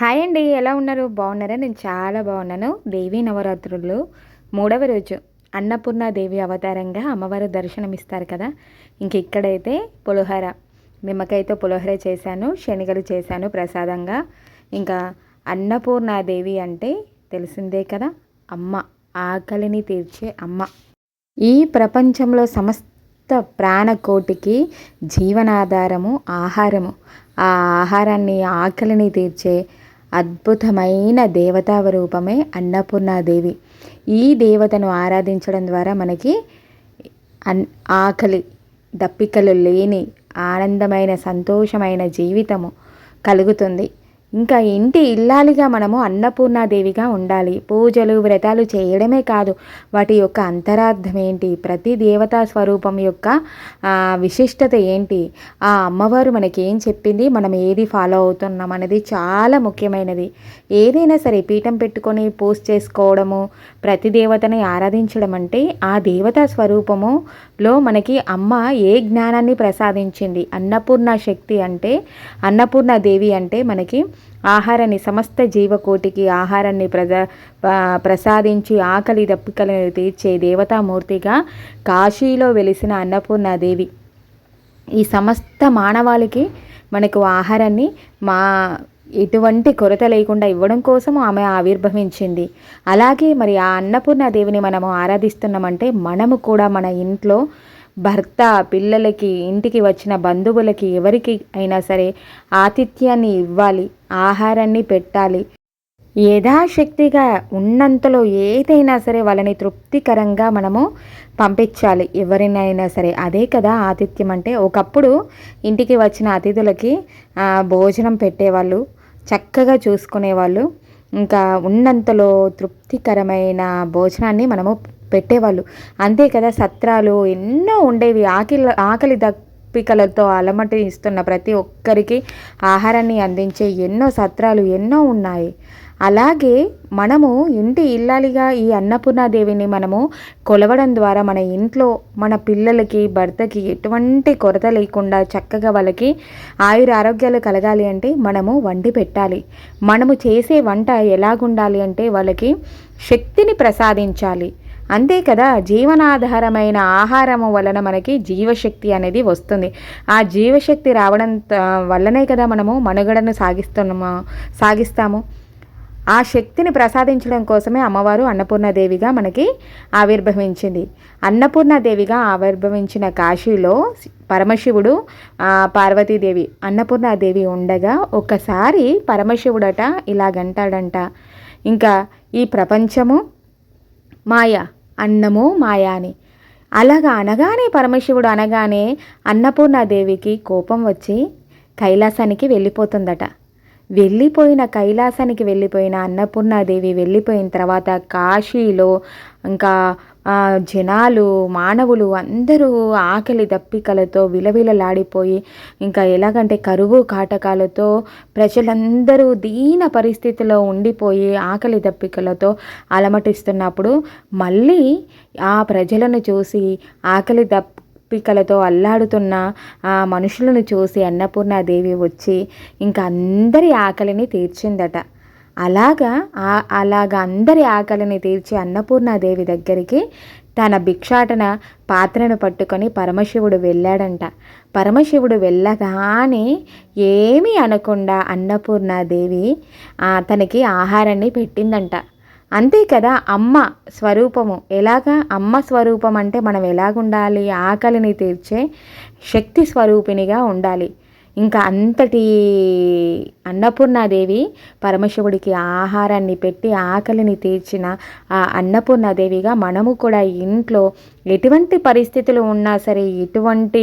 Hi అండి ఎలా ఉన్నారు? బాగున్నారా? నేను చాలా బాగున్నాను. దేవీ నవరాత్రులు మూడవ రోజు. అన్నపూర్ణ దేవి అవతారంగా అమ్మవారు దర్శనమిస్తారు కదా? ఇంక ఇక్కడైతే పులిహోర. నిమ్మకాయతో పులిహోర చేశాను శనగలు చేశాను ప్రసాదంగా. ఇంకా అన్నపూర్ణాదేవి అంటే తెలిసిందే కదా? అమ్మ ఆకలిని తీర్చే అమ్మ. ఈ ప్రపంచంలో సమస్త ప్రాణకోటికి జీవనాధారము ఆహారము. ఆ ఆహారాన్ని ఆకలిని తీర్చే అద్భుతమైన దేవతావరూపమే అన్నపూర్ణాదేవి. ఈ దేవతను ఆరాధించడం ద్వారా మనకి అన్ ఆకలి దప్పికలు లేని ఆనందమైన సంతోషమైన జీవితము కలుగుతుంది. ఇంకా ఇంటి ఇల్లాలిగా మనము అన్నపూర్ణాదేవిగా ఉండాలి. పూజలు వ్రతాలు చేయడమే కాదు వాటి యొక్క అంతరార్థం ఏంటి? ప్రతి దేవతా స్వరూపం యొక్క విశిష్టత ఏంటి? ఆ అమ్మవారు మనకి ఏం చెప్పింది? మనం ఏది ఫాలో అవుతున్నాం అనేది చాలా ముఖ్యమైనది. ఏదైనా సరే పీఠం పెట్టుకొని పూజ చేసుకోవడము ప్రతి దేవతని ఆరాధించడం అంటే ఆ దేవతా స్వరూపములో మనకి అమ్మ ఏ జ్ఞానాన్ని ప్రసాదించింది? అన్నపూర్ణ శక్తి అంటే అన్నపూర్ణ దేవి అంటే మనకి ఆహారాన్ని సమస్త జీవకోటికి ఆహారాన్ని ప్రజ ప్రసాదించి ఆకలి దప్పికలను తీర్చే దేవతామూర్తిగా కాశీలో వెలిసిన అన్నపూర్ణాదేవి. ఈ సమస్త మానవాళికి మనకు ఆహారాన్ని మా ఎటువంటి కొరత లేకుండా ఇవ్వడం కోసం ఆమె ఆవిర్భవించింది. అలాగే మరి ఆ అన్నపూర్ణ దేవిని మనము ఆరాధిస్తున్నామంటే మనము కూడా మన ఇంట్లో భర్త పిల్లలకి ఇంటికి వచ్చిన బంధువులకి ఎవరికి అయినా సరే ఆతిథ్యాన్ని ఇవ్వాలి ఆహారాన్ని పెట్టాలి. యథాశక్తిగా ఉన్నంతలో ఏదైనా సరే వాళ్ళని తృప్తికరంగా మనము పంపించాలి. ఎవరినైనా సరే అదే కదా ఆతిథ్యం అంటే. ఒకప్పుడు ఇంటికి వచ్చిన అతిథులకి భోజనం పెట్టేవాళ్ళు చక్కగా చూసుకునేవాళ్ళు. ఇంకా ఉన్నంతలో తృప్తికరమైన భోజనాన్ని మనము పెట్టేవాళ్ళు. అంతే కదా సత్రాలు ఎన్నో ఉండేవి. ఆకిలి ఆకలి దప్పికలతో అలమటి ఇస్తున్న ప్రతి ఒక్కరికి ఆహారాన్ని అందించే ఎన్నో సత్రాలు ఎన్నో ఉన్నాయి. అలాగే మనము ఇంటి ఇల్లాలిగా ఈ అన్నపూర్ణాదేవిని మనము కొలవడం ద్వారా మన ఇంట్లో మన పిల్లలకి భర్తకి ఎటువంటి కొరత లేకుండా చక్కగా వాళ్ళకి ఆయుర ఆరోగ్యాలు కలగాలి అంటే మనము వండి పెట్టాలి. మనము చేసే వంట ఎలాగుండాలి అంటే వాళ్ళకి శక్తిని ప్రసాదించాలి. అంతే కదా జీవనాధారమైన ఆహారము వలన మనకి జీవశక్తి అనేది వస్తుంది. ఆ జీవశక్తి రావడం వల్లనే కదా మనము మనుగడను సాగిస్తున్నాము సాగిస్తాము. ఆ శక్తిని ప్రసాదించడం కోసమే అమ్మవారు అన్నపూర్ణదేవిగా మనకి ఆవిర్భవించింది. అన్నపూర్ణదేవిగా ఆవిర్భవించిన కాశీలో పరమశివుడు పార్వతీదేవి అన్నపూర్ణాదేవి ఉండగా ఒకసారి పరమశివుడట ఇలాగంటాడంట ఇంకా ఈ ప్రపంచము మాయ అన్నము మాయాని. అలాగా అనగానే పరమశివుడు అనగానే అన్నపూర్ణాదేవికి కోపం వచ్చి కైలాసానికి వెళ్ళిపోతుందట. వెళ్ళిపోయిన కైలాసానికి వెళ్ళిపోయిన అన్నపూర్ణాదేవి వెళ్ళిపోయిన తర్వాత కాశీలో ఇంకా జనాలు మానవులు అందరూ ఆకలి దప్పికలతో విలవిలలాడిపోయి ఇంకా ఎలాగంటే కరువు కాటకాలతో ప్రజలందరూ దీన పరిస్థితిలో ఉండిపోయి ఆకలి దప్పికలతో అలమటిస్తున్నప్పుడు మళ్ళీ ఆ ప్రజలను చూసి ఆకలి దప్ పిక్కలతో అల్లాడుతున్న ఆ మనుషులను చూసి అన్నపూర్ణాదేవి వచ్చి ఇంకా అందరి ఆకలిని తీర్చిందట. అలాగా అలాగా అందరి ఆకలిని తీర్చి అన్నపూర్ణాదేవి దగ్గరికి తన భిక్షాటన పాత్రను పట్టుకొని పరమశివుడు వెళ్ళాడంట. పరమశివుడు వెళ్ళగానే ఏమీ అనకుండా అన్నపూర్ణాదేవి తనకి ఆహారాన్ని పెట్టిందంట. అంతే కదా అమ్మ స్వరూపము. ఎలాగా? అమ్మ స్వరూపం అంటే మనం ఎలాగుండాలి? ఆకలిని తీర్చే శక్తి స్వరూపిణిగా ఉండాలి. ఇంకా అంతటి అన్నపూర్ణాదేవి పరమశివుడికి ఆహారాన్ని పెట్టి ఆకలిని తీర్చిన ఆ అన్నపూర్ణాదేవిగా మనము కూడా ఇంట్లో ఎటువంటి పరిస్థితులు ఉన్నా సరే ఎటువంటి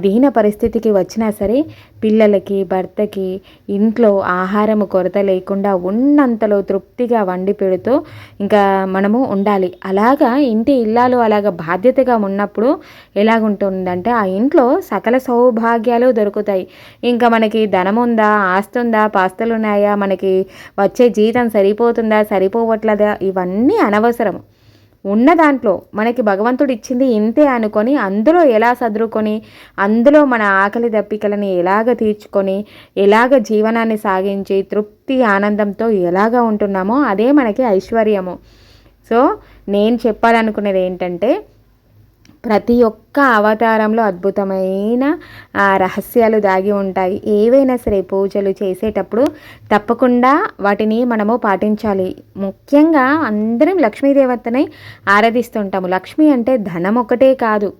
దీన పరిస్థితికి వచ్చినా సరే పిల్లలకి భర్తకి ఇంట్లో ఆహారము కొరత లేకుండా ఉన్నంతలో తృప్తిగా వండి పెడుతూ ఇంకా మనము ఉండాలి. అలాగా ఇంటి ఇల్లాలు అలాగ బాధ్యతగా ఉన్నప్పుడు ఎలాగుంటుందంటే ఆ ఇంట్లో సకల సౌభాగ్యాలు దొరుకుతాయి. ఇంకా మనకి ధనం ఉందా ఆస్తి ఉందా పాస్తులు ఉన్నాయా మనకి వచ్చే జీతం సరిపోతుందా సరిపోవట్లేదా ఇవన్నీ అనవసరం ఉన్న దాంట్లో మనకి భగవంతుడు ఇచ్చింది ఇంతే అనుకొని అందులో ఎలా సదురుకొని అందులో మన ఆకలి దప్పికలని ఎలాగ తీర్చుకొని ఎలాగ జీవనాన్ని సాగించి తృప్తి ఆనందంతో ఎలాగ ఉంటున్నామో అదే మనకి ఐశ్వర్యము. సో నేను చెప్పాలనుకునేది ఏంటంటే ప్రతి ఒక్క అవతారంలో అద్భుతమైన రహస్యాలు దాగి ఉంటాయి. ఏవైనా సరే పూజలు చేసేటప్పుడు తప్పకుండా వాటిని మనము పాటించాలి. ముఖ్యంగా అందరం లక్ష్మీదేవతని ఆరాధిస్తుంటాము. లక్ష్మి అంటే ధనం ఒకటే కాదు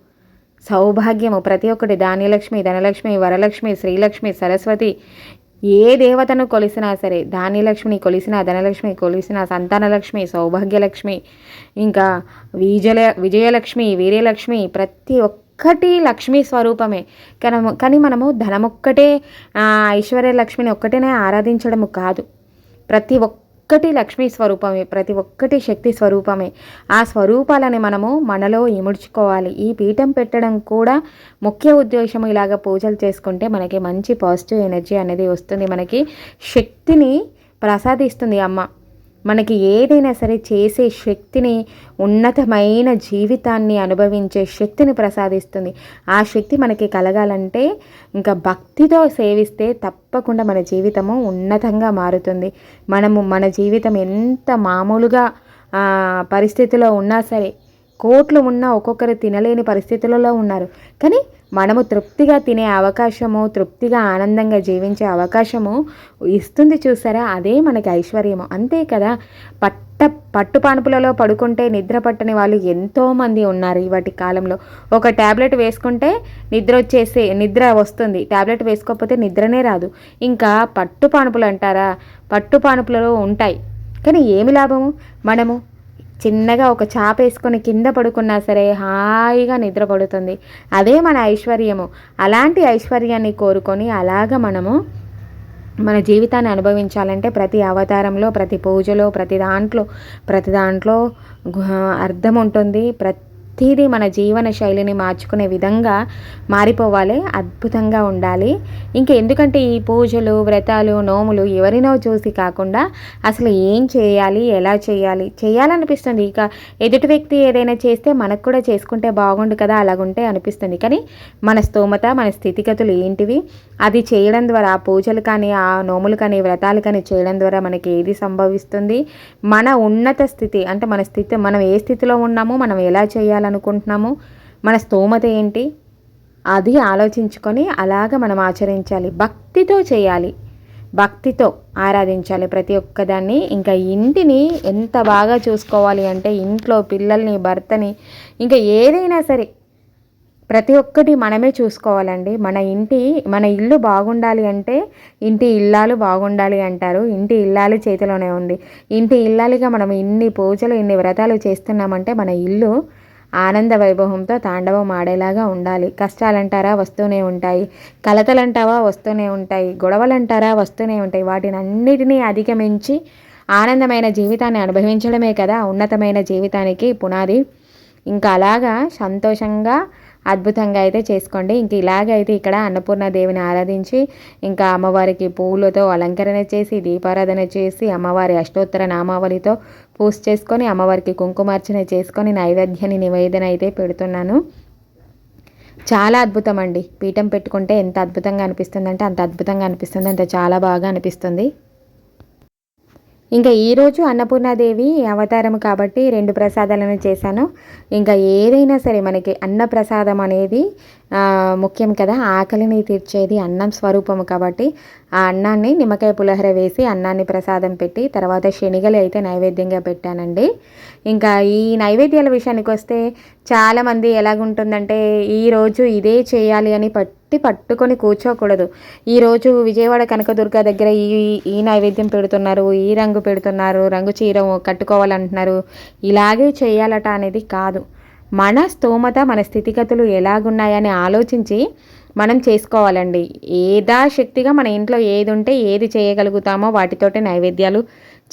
సౌభాగ్యము. ప్రతి ఒక్కటి ధాన్యలక్ష్మి ధనలక్ష్మి వరలక్ష్మి శ్రీలక్ష్మి సరస్వతి ఏ దేవతను కొలిసినా సరే ధాన్యలక్ష్మిని కొలిసినా ధనలక్ష్మి కొలిసినా సంతానలక్ష్మి సౌభాగ్యలక్ష్మి ఇంకా విజయ విజయలక్ష్మి వీర్యలక్ష్మి ప్రతి ఒక్కటి లక్ష్మీ స్వరూపమే. కానీ కానీ మనము ధనమొక్కటే ఐశ్వర్యలక్ష్మిని ఒక్కటేనే ఆరాధించడము కాదు. ప్రతి ఒక్క ఒక్కటి లక్ష్మీ స్వరూపమే ప్రతి ఒక్కటి శక్తి స్వరూపమే. ఆ స్వరూపాలని మనము మనలో ఇముడ్చుకోవాలి. ఈ పీఠం పెట్టడం కూడా ముఖ్య ఉద్దేశం ఇలాగ పూజలు చేసుకుంటే మనకి మంచి పాజిటివ్ ఎనర్జీ అనేది వస్తుంది. మనకి శక్తిని ప్రసాదిస్తుంది అమ్మ. మనకి ఏదైనా సరే చేసే శక్తిని ఉన్నతమైన జీవితాన్ని అనుభవించే శక్తిని ప్రసాదిస్తుంది. ఆ శక్తి మనకి కలగాలంటే ఇంకా భక్తితో సేవిస్తే తప్పకుండా మన జీవితము ఉన్నతంగా మారుతుంది. మనము మన జీవితం ఎంత మామూలుగా పరిస్థితిలో ఉన్నా సరే కోట్లు ఉన్నా ఒక్కొక్కరు తినలేని పరిస్థితులలో ఉన్నారు. కానీ మనము తృప్తిగా తినే అవకాశము తృప్తిగా ఆనందంగా జీవించే అవకాశము ఇస్తుంది చూసారా? అదే మనకి ఐశ్వర్యము. అంతే కదా? పట్ట పట్టుపానుపులలో పడుకుంటే నిద్ర పట్టని వాళ్ళు ఎంతోమంది ఉన్నారు ఇవాటి కాలంలో. ఒక ట్యాబ్లెట్ వేసుకుంటే నిద్ర వచ్చేసి నిద్ర వస్తుంది. ట్యాబ్లెట్ వేసుకోకపోతే నిద్రనే రాదు. ఇంకా పట్టుపానుపులు అంటారా? పట్టుపానుపులలో ఉంటాయి. కానీ ఏమి లాభము? మనము చిన్నగా ఒక చాప వేసుకొని కింద పడుకున్నా సరే హాయిగా నిద్ర పడుతుంది అదే మన ఐశ్వర్యము. అలాంటి ఐశ్వర్యాన్ని కోరుకొని అలాగ మనము మన జీవితాన్ని అనుభవించాలంటే ప్రతి అవతారంలో ప్రతి పూజలో ప్రతి దాంట్లో ప్రతి దాంట్లో అర్థం ఉంటుంది. ప్రతి ప్రతిదీ మన జీవన శైలిని మార్చుకునే విధంగా మారిపోవాలి అద్భుతంగా ఉండాలి. ఇంకా ఎందుకంటే ఈ పూజలు వ్రతాలు నోములు ఎవరినో చూసి కాకుండా అసలు ఏం చేయాలి ఎలా చేయాలి? చేయాలనిపిస్తుంది. ఇక ఎదుటి వ్యక్తి ఏదైనా చేస్తే మనకు కూడా చేసుకుంటే బాగుండు కదా అలాగుంటే అనిపిస్తుంది. కానీ మన స్తోమత మన స్థితిగతులు ఏంటివి? అది చేయడం ద్వారా ఆ పూజలు కానీ ఆ నోములు కానీ వ్రతాలు కానీ చేయడం ద్వారా మనకి ఏది సంభవిస్తుంది? మన ఉన్నత స్థితి అంటే మన స్థితి మనం ఏ స్థితిలో ఉన్నామో మనం ఎలా చేయాలనుకుంటున్నాము మన స్తోమత ఏంటి? అది ఆలోచించుకొని అలాగ మనం ఆచరించాలి. భక్తితో చేయాలి. భక్తితో ఆరాధించాలి ప్రతి ఒక్కదాన్ని. ఇంకా ఇంటిని ఎంత బాగా చూసుకోవాలి అంటే ఇంట్లో పిల్లల్ని భర్తని ఇంకా ఏదైనా సరే ప్రతి ఒక్కటి మనమే చూసుకోవాలండి. మన ఇంటి మన ఇల్లు బాగుండాలి అంటే ఇంటి ఇల్లాలు బాగుండాలి అంటారు. ఇంటి ఇల్లాలు చేతిలోనే ఉంది. ఇంటి ఇల్లాలుగా మనం ఇన్ని పూజలు ఇన్ని వ్రతాలు చేస్తున్నామంటే మన ఇల్లు ఆనంద వైభవంతో తాండవం ఆడేలాగా ఉండాలి. కష్టాలంటారా వస్తూనే ఉంటాయి. కలతలంటావా వస్తూనే ఉంటాయి. గొడవలంటారా వస్తూనే ఉంటాయి. వాటిని అన్నిటినీ అధిగమించి ఆనందమైన జీవితాన్ని అనుభవించడమే కదా. ఉన్నతమైన జీవితానికి పునాది. ఇంకా అలాగా సంతోషంగా అద్భుతంగా అయితే చేసుకోండి. ఇంక ఇలాగైతే ఇక్కడ అన్నపూర్ణ దేవిని ఆరాధించి ఇంకా అమ్మవారికి పువ్వులతో అలంకరణ చేసి దీపారాధన చేసి అమ్మవారి అష్టోత్తర నామావళితో పూజ చేసుకొని అమ్మవారికి కుంకుమార్చన చేసుకొని నైవేద్యాన్ని నివేదన అయితే పెడుతున్నాను. చాలా అద్భుతం అండి పీఠం పెట్టుకుంటే ఎంత అద్భుతంగా అనిపిస్తుంది అంటే అంత అద్భుతంగా అనిపిస్తుంది అంత చాలా బాగా అనిపిస్తుంది. ఇంకా ఈరోజు అన్నపూర్ణాదేవి అవతారం కాబట్టి రెండు ప్రసాదాలను చేశాను. ఇంకా ఏదైనా సరే మనకి అన్న ప్రసాదం అనేది ముఖ్యం కదా. ఆకలిని తీర్చేది అన్నం స్వరూపము కాబట్టి ఆ అన్నాన్ని నిమ్మకాయ పులిహోర వేసి అన్నాన్ని ప్రసాదం పెట్టి తర్వాత శనిగలు అయితే నైవేద్యంగా పెట్టానండి. ఇంకా ఈ నైవేద్యాల విషయానికి వస్తే చాలామంది ఎలాగుంటుందంటే ఈరోజు ఇదే చేయాలి అని పట్ పట్టుకొని కూర్చోకూడదు. ఈరోజు విజయవాడ కనకదుర్గ దగ్గర ఈ ఈ నైవేద్యం పెడుతున్నారు ఈ రంగు పెడుతున్నారు రంగు చీర కట్టుకోవాలంటున్నారు. ఇలాగే చేయాలట అనేది కాదు. మన స్తోమత మన స్థితిగతులు ఎలాగున్నాయని ఆలోచించి మనం చేసుకోవాలండి. ఏదా శక్తిగా మన ఇంట్లో ఏది ఉంటే ఏది చేయగలుగుతామో వాటితోటి నైవేద్యాలు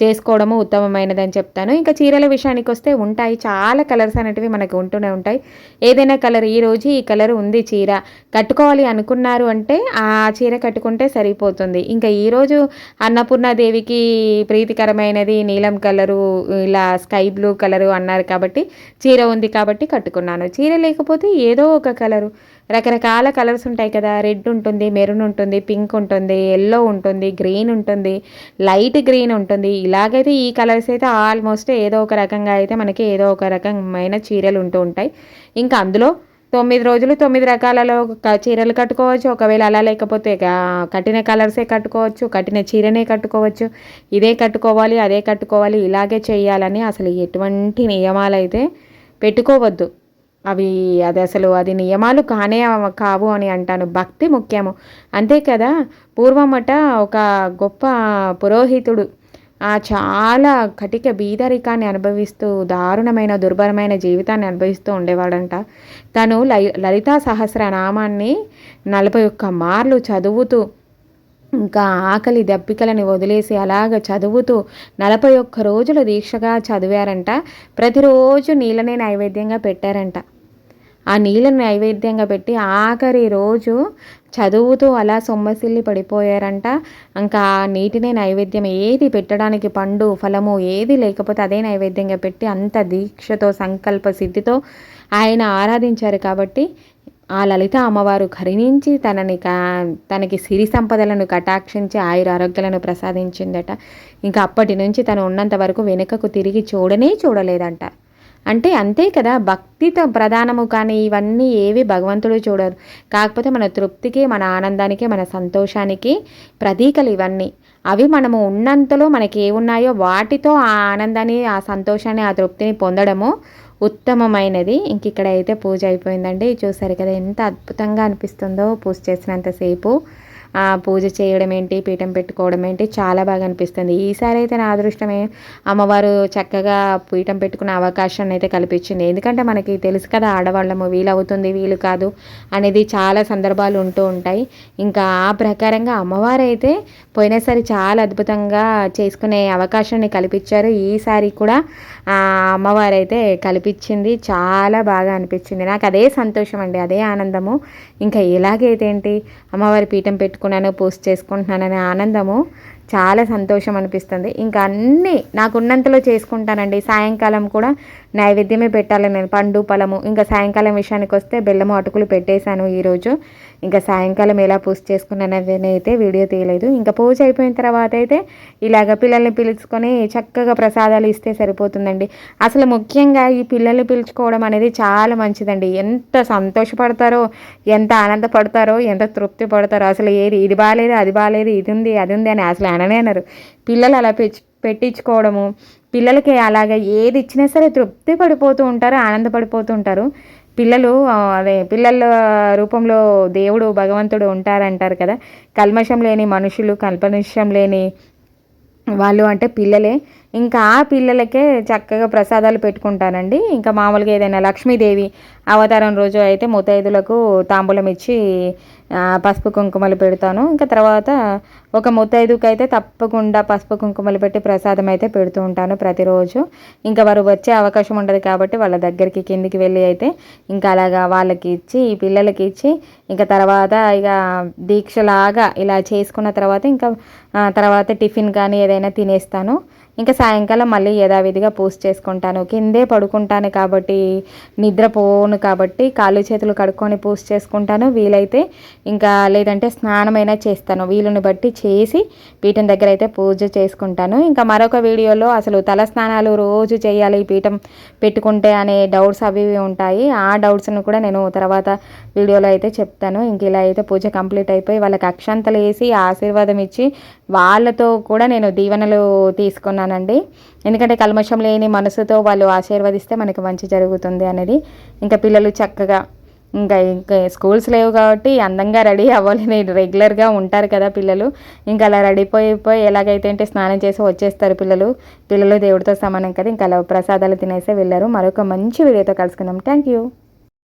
చేసుకోవడము ఉత్తమమైనదని చెప్తాను. ఇంకా చీరల విషయానికి వస్తే ఉంటాయి. చాలా కలర్స్ అనేటివి మనకు ఉంటూనే ఉంటాయి. ఏదైనా కలర్ ఈ రోజు ఈ కలర్ ఉంది చీర. కట్టుకోవాలి అనుకున్నారు అంటే ఆ చీర కట్టుకుంటే సరిపోతుంది. ఇంకా ఈరోజు అన్నపూర్ణాదేవికి ప్రీతికరమైనది నీలం కలరు ఇలా స్కై బ్లూ కలరు అన్నారు కాబట్టి చీర ఉంది కాబట్టి కట్టుకున్నాను. చీర లేకపోతే ఏదో ఒక కలరు. రకరకాల కలర్స్ ఉంటాయి కదా. రెడ్ ఉంటుంది మెరూన్ ఉంటుంది పింక్ ఉంటుంది ఎల్లో ఉంటుంది గ్రీన్ ఉంటుంది లైట్ గ్రీన్ ఉంటుంది. ఇలాగైతే ఈ కలర్స్ అయితే ఆల్మోస్ట్ ఏదో ఒక రకంగా అయితే మనకి ఏదో ఒక రకమైన చీరలు ఉంటూ ఉంటాయి. ఇంకా అందులో తొమ్మిది రోజులు తొమ్మిది రకాలలో చీరలు కట్టుకోవచ్చు. ఒకవేళ అలా లేకపోతే కట్టిన కలర్సే కట్టుకోవచ్చు కట్టిన చీరనే కట్టుకోవచ్చు. ఇదే కట్టుకోవాలి అదే కట్టుకోవాలి ఇలాగే చేయాలని అసలు ఎటువంటి నియమాలు అయితే పెట్టుకోవద్దు. అవి అది అసలు అది నియమాలు కానే కావు అని అంటాను. భక్తి ముఖ్యము. అంతే కదా? పూర్వమట ఒక గొప్ప పురోహితుడు చాలా కటిక బీదరికాన్ని అనుభవిస్తూ దారుణమైన దుర్భరమైన జీవితాన్ని అనుభవిస్తూ ఉండేవాడంట. తను లలితా సహస్రనామాన్ని నలభై ఒక్క మార్లు చదువుతూ ఇంకా ఆకలి దప్పికలని వదిలేసి అలాగ చదువుతూ నలభై ఒక్క రోజులు దీక్షగా చదివారంట. ప్రతిరోజు నీళ్ళనే నైవేద్యంగా పెట్టారంట. ఆ నీళ్ళను నైవేద్యంగా పెట్టి ఆఖరి రోజు చదువుతూ అలా సొమ్మసిల్లి పడిపోయారంట. ఇంకా నీటినే నైవేద్యం ఏది పెట్టడానికి పండు ఫలము ఏది లేకపోతే అదే నైవేద్యంగా పెట్టి అంత దీక్షతో సంకల్ప సిద్ధితో ఆయన ఆరాధించారు కాబట్టి ఆ లలిత అమ్మవారు కరుణించి తనని తనకి సిరి సంపదలను కటాక్షించి ఆయుర ఆరోగ్యాలను ప్రసాదించిందట. ఇంకా అప్పటి నుంచి తను ఉన్నంత వరకు వెనుకకు తిరిగి చూడనే చూడలేదంట. అంటే అంతే కదా భక్తితో ప్రధానము కానీ ఇవన్నీ ఏవి భగవంతుడు చూడరు. కాకపోతే మన తృప్తికి మన ఆనందానికి మన సంతోషానికి ప్రతీకలు ఇవన్నీ. అవి మనము ఉన్నంతలో మనకి ఏమున్నాయో వాటితో ఆ ఆనందాన్ని ఆ సంతోషాన్ని ఆ తృప్తిని పొందడము ఉత్తమమైనది. ఇంక ఇక్కడ అయితే పూజ అయిపోయిందండి. చూసారు కదా ఎంత అద్భుతంగా అనిపిస్తుందో పూజ చేసినంతసేపు పూజ చేయడం ఏంటి పీఠం పెట్టుకోవడం ఏంటి చాలా బాగా అనిపిస్తుంది. ఈసారి అయితే నా అదృష్టమే అమ్మవారు చక్కగా పీఠం పెట్టుకునే అవకాశాన్ని అయితే కల్పించింది. ఎందుకంటే మనకి తెలుసు కదా ఆడవాళ్ళము వీలు అవుతుంది వీలు కాదు అనేది చాలా సందర్భాలు ఉంటూ ఉంటాయి. ఇంకా ఆ ప్రకారంగా అమ్మవారు అయితే పోయినసారి చాలా అద్భుతంగా చేసుకునే అవకాశాన్ని కల్పించారు. ఈసారి కూడా అమ్మవారు అయితే కల్పించింది. చాలా బాగా అనిపించింది. నాకు అదే సంతోషం అండి అదే ఆనందము. ఇంకా ఇలాగైతే ఏంటి అమ్మవారి పీఠం పెట్టుకు పెట్టుకున్నాను పోస్ట్ చేసుకుంటున్నాననే ఆనందము చాలా సంతోషం అనిపిస్తుంది. ఇంకా అన్నీ నాకున్నంతలో చేసుకుంటానండి. సాయంకాలం కూడా నైవేద్యమే పెట్టాలి నేను. పండు పొలము ఇంకా సాయంకాలం విషయానికి వస్తే బెల్లము అటుకులు పెట్టేశాను ఈరోజు. ఇంకా సాయంకాలం ఎలా పూజ చేసుకున్నానని అయితే వీడియో తీయలేదు. ఇంకా పూజ అయిపోయిన తర్వాత అయితే ఇలాగ పిల్లల్ని పిలుచుకొని చక్కగా ప్రసాదాలు ఇస్తే సరిపోతుందండి. అసలు ముఖ్యంగా ఈ పిల్లల్ని పిలుచుకోవడం అనేది చాలా మంచిదండి. ఎంత సంతోషపడతారో ఎంత ఆనందపడతారో ఎంత తృప్తి పడతారో అసలు ఏది ఇది బాగాలేదు అది బాగాలేదు ఇది ఉంది అది ఉంది అని అసలు అననే అన్నారు పిల్లలు అలా పిలిచి పెట్టించుకోవడము పిల్లలకి అలాగే ఏది ఇచ్చినా సరే తృప్తి పడిపోతూ ఉంటారు ఆనందపడిపోతూ ఉంటారు. పిల్లలు అదే పిల్లల రూపంలో దేవుడు భగవంతుడు ఉంటారంటారు కదా. కల్మషం లేని మనుషులు కల్పనిషం లేని వాళ్ళు అంటే పిల్లలే. ఇంకా ఆ పిల్లలకే చక్కగా ప్రసాదాలు పెట్టుకుంటానండి. ఇంకా మామూలుగా ఏదైనా లక్ష్మీదేవి అవతారం రోజు అయితే ముత్తైదులకు తాంబూలం ఇచ్చి పసుపు కుంకుమలు పెడతాను. ఇంకా తర్వాత ఒక ముత్తైదుకి అయితే తప్పకుండా పసుపు కుంకుమలు పెట్టి ప్రసాదం అయితే పెడుతూ ఉంటాను ప్రతిరోజు. ఇంకా వారు వచ్చే అవకాశం ఉండదు కాబట్టి వాళ్ళ దగ్గరికి కిందికి వెళ్ళి అయితే ఇంకా అలాగా వాళ్ళకి ఇచ్చి ఈ పిల్లలకి ఇచ్చి ఇంకా తర్వాత ఇక దీక్షలాగా ఇలా చేసుకున్న తర్వాత ఇంకా తర్వాత టిఫిన్ కానీ ఏదైనా తినేస్తాను. ఇంకా సాయంకాలం మళ్ళీ యథావిధిగా పూజ చేసుకుంటాను. కిందే పడుకుంటాను కాబట్టి నిద్రపోను కాబట్టి కాళ్ళు చేతులు కడుక్కొని పూజ చేసుకుంటాను. వీలైతే ఇంకా లేదంటే స్నానమైనా చేస్తాను. వీలుని బట్టి చేసి పీఠం దగ్గర అయితే పూజ చేసుకుంటాను. ఇంకా మరొక వీడియోలో అసలు తల స్నానాలు రోజు చేయాలి పీఠం పెట్టుకుంటే అనే డౌట్స్ అవి ఉంటాయి. ఆ డౌట్స్ను కూడా నేను తర్వాత వీడియోలో అయితే చెప్తాను. ఇంక ఇలా అయితే పూజ కంప్లీట్ అయిపోయి వాళ్ళకి అక్షంతలు వేసి ఆశీర్వాదం ఇచ్చి వాళ్ళతో కూడా నేను దీవెనలు తీసుకున్నానండి. ఎందుకంటే కల్మషం లేని మనసుతో వాళ్ళు ఆశీర్వదిస్తే మనకి మంచి జరుగుతుంది అనేది ఇంకా పిల్లలు చక్కగా ఇంకా ఇంకా స్కూల్స్ లేవు కాబట్టి అందంగా రెడీ అవ్వాలి. రెగ్యులర్గా ఉంటారు కదా పిల్లలు. ఇంకా అలా రెడీ పోయిపోయి ఎలాగైతే అంటే స్నానం చేసి వచ్చేస్తారు పిల్లలు. పిల్లలు దేవుడితో సమానం కదా. ఇంకా అలా ప్రసాదాలు తినేసే వెళ్ళారు. మరొక మంచి వీడియోతో కలుసుకుందాం. Thank you